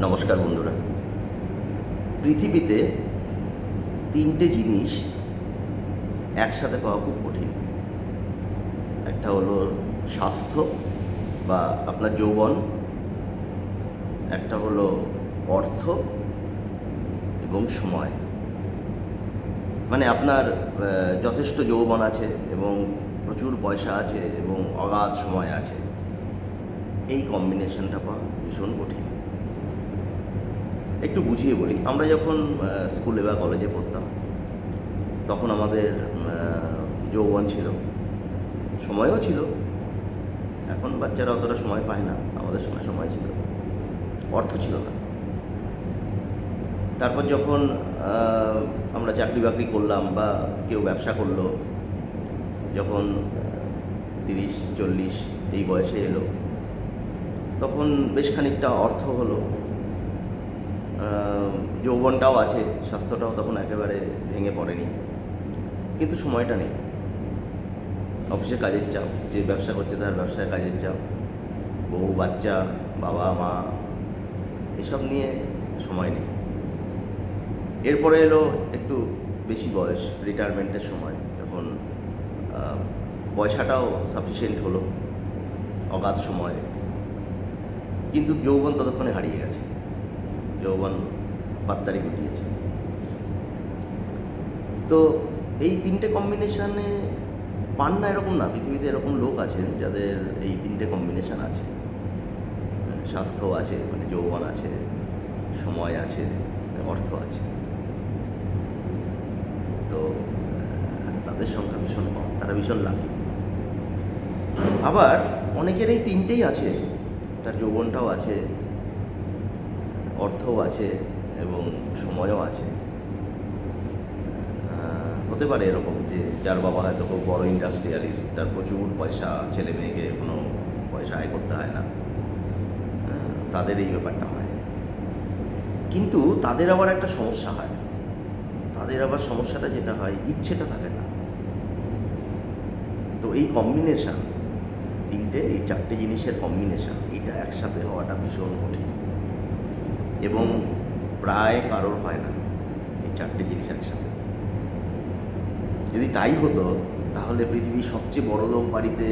নমস্কার বন্ধুরা। পৃথিবীতে তিনটে জিনিস একসাথে পাওয়া খুব কঠিন। একটা হলো স্বাস্থ্য বা আপনার যৌবন, একটা হলো অর্থ এবং সময়। মানে আপনার যথেষ্ট যৌবন আছে এবং প্রচুর পয়সা আছে এবং অগাধ সময় আছে। এই কম্বিনেশনটা পাওয়া ভীষণ কঠিন। একটু বুঝিয়ে বলি। আমরা যখন স্কুলে বা কলেজে পড়তাম, তখন আমাদের যৌবন ছিল। সময়ও ছিল। এখন বাচ্চারা অতটা সময় পায় না। আমাদের সময় সময় ছিল। অর্থ ছিল না। তারপর যখন আমরা চাকরি বাকরি করলাম বা কেউ ব্যবসা করল, যখন তিরিশ, চল্লিশ এই বয়সে এলো, তখন বেশ খানিকটা অর্থ হলো। যৌবনটাও আছে, স্বাস্থ্যটাও তখন একেবারে ভেঙে পড়েনি। কিন্তু সময়টা নেই। অফিসে কাজের চাপ, যে ব্যবসা করছে তার ব্যবসায় কাজের চাপ। বউ, বাচ্চা, বাবা, মা, এসব নিয়ে সময় নেই। এরপরে এলো একটু বেশি বয়স রিটায়ারমেন্টের সময়। যখন পয়সাটাও সাফিসিয়েন্ট হলো, অগাধ সময়। কিন্তু যৌবন ততক্ষণে হারিয়ে গেছে। যৌবন বাত্তারি ঘটিয়েছে। তো এই তিনটে কম্বিনেশনে পান না এরকম না, পৃথিবীতে এরকম লোক আছেন যাদের এই তিনটে কম্বিনেশন আছে। স্বাস্থ্য আছে মানে যৌবন আছে, সময় আছে, অর্থ আছে। তো তাদের সংখ্যা ভীষণ কম, তারা ভীষণ লাকি আবার অনেকের এই তিনটেই আছে, তার যৌবনটাও আছে অর্থও আছে এবং সময়ও আছে। হতে পারে এরকম যে যার বাবা হয়তো খুব বড় ইন্ডাস্ট্রিয়ালিস্ট তার প্রচুর পয়সা, ছেলে মেয়েকে কোনো পয়সা আয় করতে হয় না। তাদের এই ব্যাপারটা হয়। কিন্তু তাদের আবার একটা সমস্যা হয়। তাদের আবার সমস্যাটা যেটা হয়, ইচ্ছেটা থাকে না। তো এই কম্বিনেশন তিনটে, এই চারটে জিনিসের কম্বিনেশন এটা একসাথে হওয়াটা ভীষণ কঠিন। এবং প্রায় কারোর হয় না। এই চারটে জিনিস একসাথে। যদি তাই হতো, তাহলে পৃথিবীর সবচেয়ে বড় লোক বাড়িতে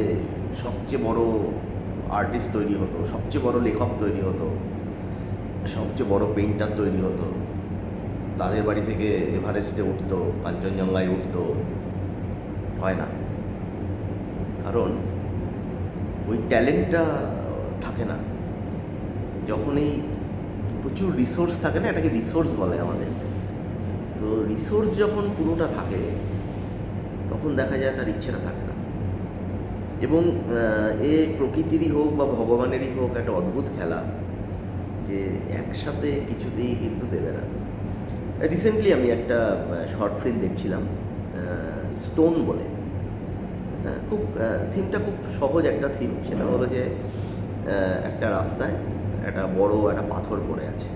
সবচেয়ে বড় আর্টিস্ট তৈরি হতো, সবচেয়ে বড় লেখক তৈরি হতো, সবচেয়ে বড় পেইন্টার তৈরি হতো, তাদের বাড়ি থেকে এভারেস্টে উঠতো, কাঞ্চনজঙ্ঘায় উঠতো, হয় না? কারণ ওই ট্যালেন্টটা থাকে না। যখন এই প্রচুর রিসোর্স থাকে না? এটাকে রিসোর্স বলে আমাদের। তো রিসোর্স যখন পুরোটা থাকে, তখন দেখা যায় তার ইচ্ছেটা থাকে না। এবং এ প্রকৃতিরই হোক বা ভগবানেরই হোক একটা অদ্ভুত খেলা যে একসাথে কিছুতেই কিন্তু দেবে না। রিসেন্টলি আমি একটা শর্ট ফিল্ম দেখছিলাম স্টোন বলে। খুব থিমটা খুব সহজ একটা থিম সেটা হলো যে একটা রাস্তায় একটা বড় একটা পাথর পড়ে আছে।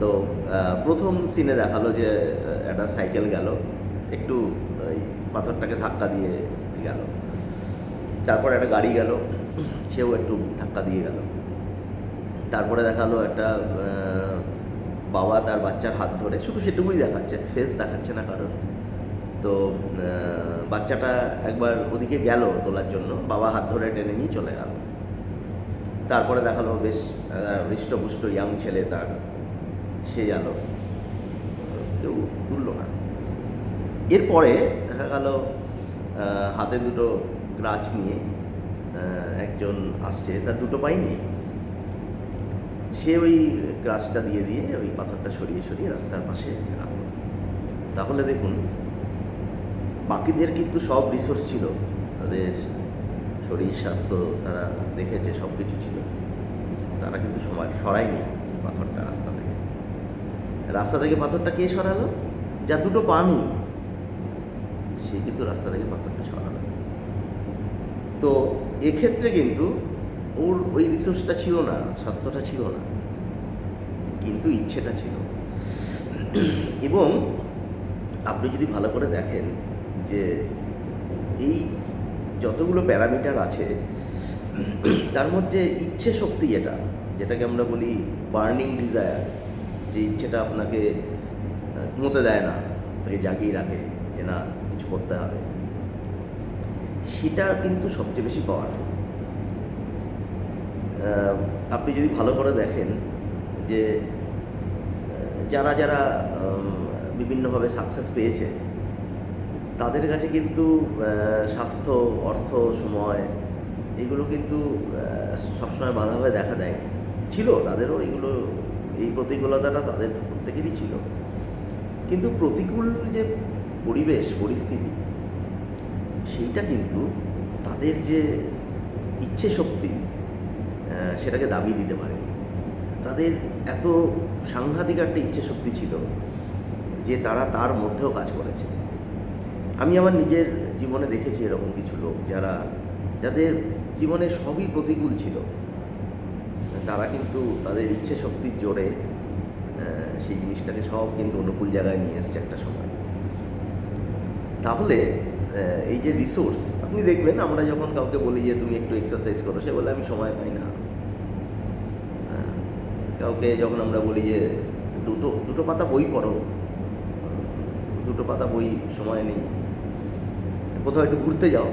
তো প্রথম সিনে দেখাল যে একটা সাইকেল গেল, একটু ওই পাথরটাকে ধাক্কা দিয়ে গেল। তারপর একটা গাড়ি গেল, সেও একটু ধাক্কা দিয়ে গেল। তারপরে দেখাল একটা বাবা তার বাচ্চার হাত ধরে, শুধু সেটুকুই দেখাচ্ছে ফেস দেখাচ্ছে না কারোর। তো বাচ্চাটা একবার ওদিকে গেল তোলার জন্য, বাবা হাত ধরে টেনে নিয়ে চলে গেল। তারপরে দেখাল বেশ হৃষ্টপুষ্ট ইয়াং ছেলে তার। সে গেল কেউ তুললো না। এরপরে দেখা গেল হাতে দুটো গ্রাচ নিয়ে একজন আসছে, তার দুটো পাই নেই সে ওই গ্রাসটা দিয়ে দিয়ে ওই পাথরটা সরিয়ে সরিয়ে রাস্তার পাশে রাখল। তাহলে দেখুন, বাকিদের কিন্তু সব রিসোর্স ছিল। তাদের শরীর, স্বাস্থ্য তারা দেখেছে সব কিছু ছিল। তারা কিন্তু সময় সরায়নি পাথরটা রাস্তা থেকে। রাস্তা থেকে পাথরটা কে সরালো? যা দুটো পা নেই সে কিন্তু রাস্তা থেকে পাথরটা সরালো। তো এক্ষেত্রে কিন্তু ওর ওই রিসোর্সটা ছিল না, স্বাস্থ্যটা ছিল না। কিন্তু ইচ্ছেটা ছিল। এবং আপনি যদি ভালো করে দেখেন যে এই যতগুলো প্যারামিটার আছে, তার মধ্যে ইচ্ছে শক্তি যেটা, যেটাকে আমরা বলি বার্নিং ডিজায়ার, যে ইচ্ছেটা আপনাকে ঘুমোতে দেয় না, তাকে জাগিয়ে রাখে, যে না, কিছু করতে হবে। সেটা কিন্তু সবচেয়ে বেশি পাওয়ারফুল আপনি যদি ভালো করে দেখেন যে যারা যারা বিভিন্নভাবে সাকসেস পেয়েছে তাদের কাছে কিন্তু স্বাস্থ্য, অর্থ, সময়, এগুলো কিন্তু সবসময় বাধা হয়ে দেখা দেয়নি। ছিল, তাদেরও এগুলো, এই প্রতিকূলতাটা তাদের প্রত্যেকেরই ছিল। কিন্তু প্রতিকূল যে পরিবেশ, পরিস্থিতি, সেইটা কিন্তু তাদের যে ইচ্ছে শক্তি সেটাকে দাবি দিতে পারে তাদের এত সাংঘাতিক একটা ইচ্ছে শক্তি ছিল যে তারা তার মধ্যেও কাজ করেছে। আমি আমার নিজের জীবনে দেখেছি এরকম কিছু লোক যারা, যাদের জীবনে সবই প্রতিকূল ছিল। তারা কিন্তু তাদের ইচ্ছে শক্তির জোরে সেই জিনিসটাকে সব কিন্তু অনুকূল জায়গায় নিয়ে এসছে একটা সময়। তাহলে এই যে রিসোর্স আপনি দেখবেন আমরা যখন কাউকে বলি যে তুমি একটু এক্সারসাইজ করো, সে বলে আমি সময় পাই না। কাউকে যখন আমরা বলি যে দুটো দুটো পাতা বই পড়ো, দুটো পাতা বই সময় নেই। কোথাও একটু ঘুরতে যাও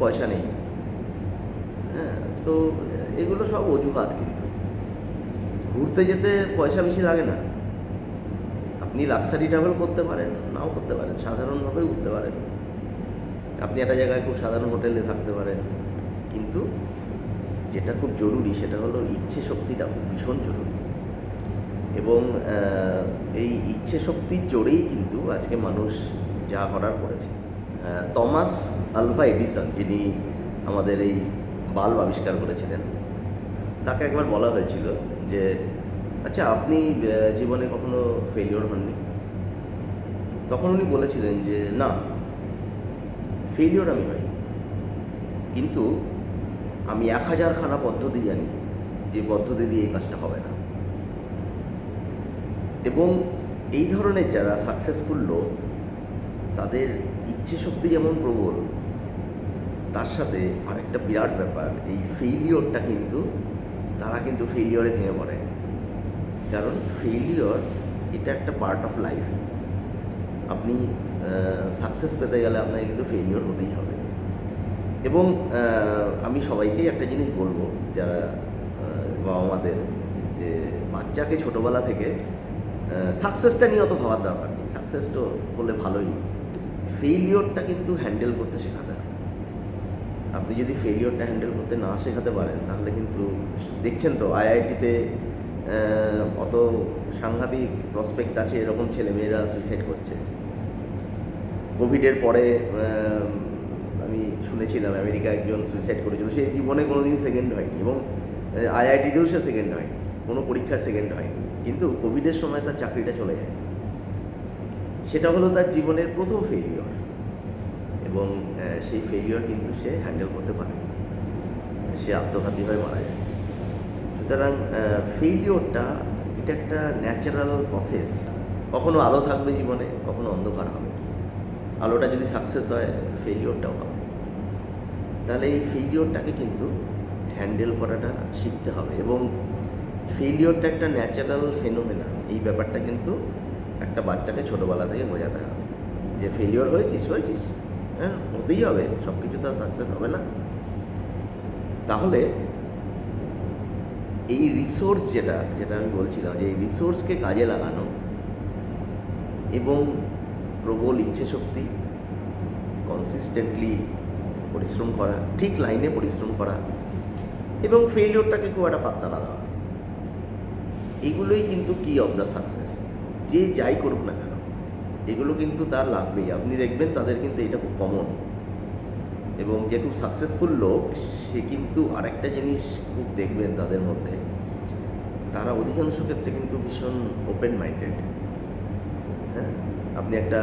পয়সা নেই। হ্যাঁ তো এগুলো সব অজুহাত কিন্তু। ঘুরতে যেতে পয়সা বেশি লাগে না। আপনি লাক্সারি ট্রাভেল করতে পারেন, নাও করতে পারেন, সাধারণভাবে ঘুরতে পারেন। আপনি একটা জায়গায় খুব সাধারণ হোটেলে থাকতে পারেন। কিন্তু যেটা খুব জরুরি, সেটা হলো ইচ্ছে শক্তিটা খুব ভীষণ জরুরি। এবং এই ইচ্ছে শক্তির জোরেই কিন্তু আজকে মানুষ যা করার করেছে। টমাস আলভা এডিসন যিনি আমাদের এই বাল্ব আবিষ্কার করেছিলেন। তাকে একবার বলা হয়েছিল যে আচ্ছা আপনি জীবনে কখনো ফেলিওর হননি? তখন উনি বলেছিলেন যে, না ফেলিওর আমি হয়নি কিন্তু আমি এক হাজারখানা পদ্ধতি জানি যে পদ্ধতি দিয়ে এই কাজটা হবে না। এবং এই ধরনের যারা সাকসেসফুল লোক, তাদের ইচ্ছে শক্তি যেমন প্রবল, তার সাথে আরেকটা বিরাট ব্যাপার, এই ফেইলিওরটা কিন্তু, তারা কিন্তু ফেইলিওরে ভেঙে পড়ে। কারণ ফেইলিওর এটা একটা পার্ট অফ লাইফ আপনি সাকসেস পেতে গেলে আপনাকে কিন্তু ফেইলিওর হতেই হবে। এবং আমি সবাইকেই একটা জিনিস বলব, যারা বাবা মাদের, যে বাচ্চাকে ছোটোবেলা থেকে সাকসেসটা নিয়ে অত ভাবার দরকার নেই। সাকসেস তো হলে ভালোই। ফেইলিওরটা কিন্তু হ্যান্ডেল করতে শেখাতে হবে। আপনি যদি ফেইলিওরটা হ্যান্ডেল করতে না শেখাতে পারেন, তাহলে কিন্তু দেখছেন তো আইআইটিতে কত সাংঘাতিক প্রসপেক্ট আছে, এরকম ছেলেমেয়েরা সুইসাইড করছে। কোভিডের পরে আমি শুনেছিলাম আমেরিকা একজন সুইসাইড করেছিল। সে জীবনে কোনোদিন সেকেন্ড হয়নি এবং আইআইটিতেও সে সেকেন্ড হয়নি। কোনো পরীক্ষায় সেকেন্ড হয়নি। কিন্তু কোভিডের সময় তার চাকরিটা চলে যায়। সেটা হলো তার জীবনের প্রথম ফেলিওর এবং সেই ফেলিওর কিন্তু সে হ্যান্ডেল করতে পারে সে আত্মঘাতী হয়ে মারা যায়। সুতরাং ফেলিওরটা এটা একটা ন্যাচারাল প্রসেস কখনো আলো থাকবে জীবনে, কখনো অন্ধকার হবে। আলোটা যদি সাকসেস হয় ফেলিওরটাও হবে। তাহলে এই ফেলিওরটাকে কিন্তু হ্যান্ডেল করাটা শিখতে হবে এবং ফেলিওরটা একটা ন্যাচারাল ফেনোমেনা এই ব্যাপারটা কিন্তু একটা বাচ্চাকে ছোটোবেলা থেকে বোঝাতে হবে। যে ফেলিওর হয়েছিস হয়েছিস। হ্যাঁ হতেই হবে সব কিছু তো সাকসেস হবে না। তাহলে এই রিসোর্স যেটা যেটা আমি বলছিলাম যে এই রিসোর্সকে কাজে লাগানো এবং প্রবল ইচ্ছে শক্তি কনসিস্টেন্টলি পরিশ্রম করা, ঠিক লাইনে পরিশ্রম করা এবং ফেলিওরটাকে খুব একটা পাত্তা না দেওয়া। এগুলোই কিন্তু কি অফ দ্য সাকসেস যে যাই করুক না কেন, এগুলো কিন্তু তার লাগবেই আপনি দেখবেন তাদের কিন্তু এটা খুব কমন এবং যে খুব সাকসেসফুল লোক, সে কিন্তু আরেকটা জিনিস খুব দেখবেন তাদের মধ্যে। তারা অধিকাংশ ক্ষেত্রে কিন্তু ভীষণ ওপেন মাইন্ডেড হ্যাঁ? আপনি একটা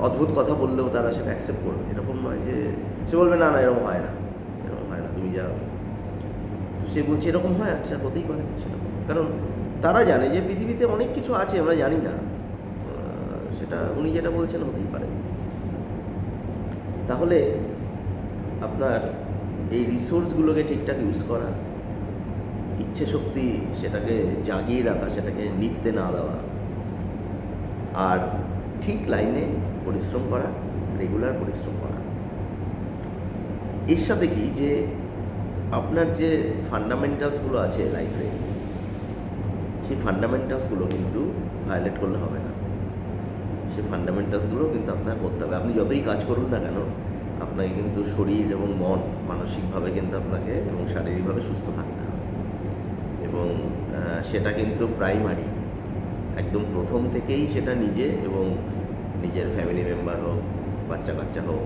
অদ্ভুত কথা বললেও তারা সেটা অ্যাকসেপ্ট করবে। এরকম নয় যে, সে বলবে, না না, এরকম হয় না। এরকম হয় না। তুমি যাও। তো সে বলছে, এরকম হয়? আচ্ছা হতেই পারে, সেরকম। কারণ তারা জানে যে পৃথিবীতে অনেক কিছু আছে, আমরা জানি না। সেটা উনি যেটা বলছেন হতেই পারে। তাহলে আপনার এই রিসোর্সগুলোকে ঠিকঠাক ইউজ করা ইচ্ছে শক্তি সেটাকে জাগিয়ে রাখা, সেটাকে নিপতে না দেওয়া, আর ঠিক লাইনে পরিশ্রম করা রেগুলার পরিশ্রম করা। এর সাথে কি যে আপনার যে ফান্ডামেন্টালসগুলো আছে লাইফে সেই ফান্ডামেন্টালসগুলো কিন্তু ভায়োলেট করলে হবে না। সেই ফান্ডামেন্টালসগুলো কিন্তু আপনার করতে হবে। আপনি যতই কাজ করুন না কেন, আপনাকে কিন্তু শরীর এবং মন মানসিকভাবে কিন্তু আপনাকে এবং শারীরিকভাবে সুস্থ থাকতে হবে। এবং সেটা কিন্তু প্রাইমারি একদম প্রথম থেকেই সেটা নিজে এবং নিজের ফ্যামিলি মেম্বার হোক বাচ্চা কাচ্চা হোক,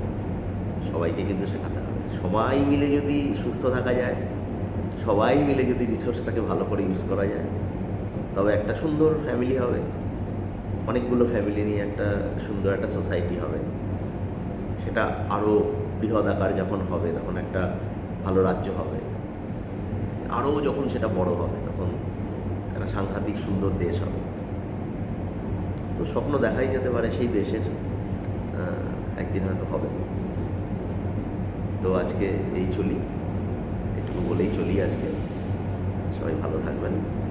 সবাইকে কিন্তু শেখাতে হবে। সবাই মিলে যদি সুস্থ থাকা যায়, সবাই মিলে যদি রিসোর্সটাকে ভালো করে ইউজ করা যায় তবে একটা সুন্দর ফ্যামিলি হবে। অনেকগুলো ফ্যামিলি নিয়ে একটা সুন্দর একটা সোসাইটি হবে। সেটা আরও বৃহৎ আকার যখন হবে, তখন একটা ভালো রাজ্য হবে। আরও যখন সেটা বড় হবে, তখন একটা সাংঘাতিক সুন্দর দেশ হবে। তো স্বপ্ন দেখাই যেতে পারে সেই দেশের একদিন হয়তো হবে। তো আজকে এই চলি। এটুকু বলেই চলি আজকে। সবাই ভালো থাকবেন।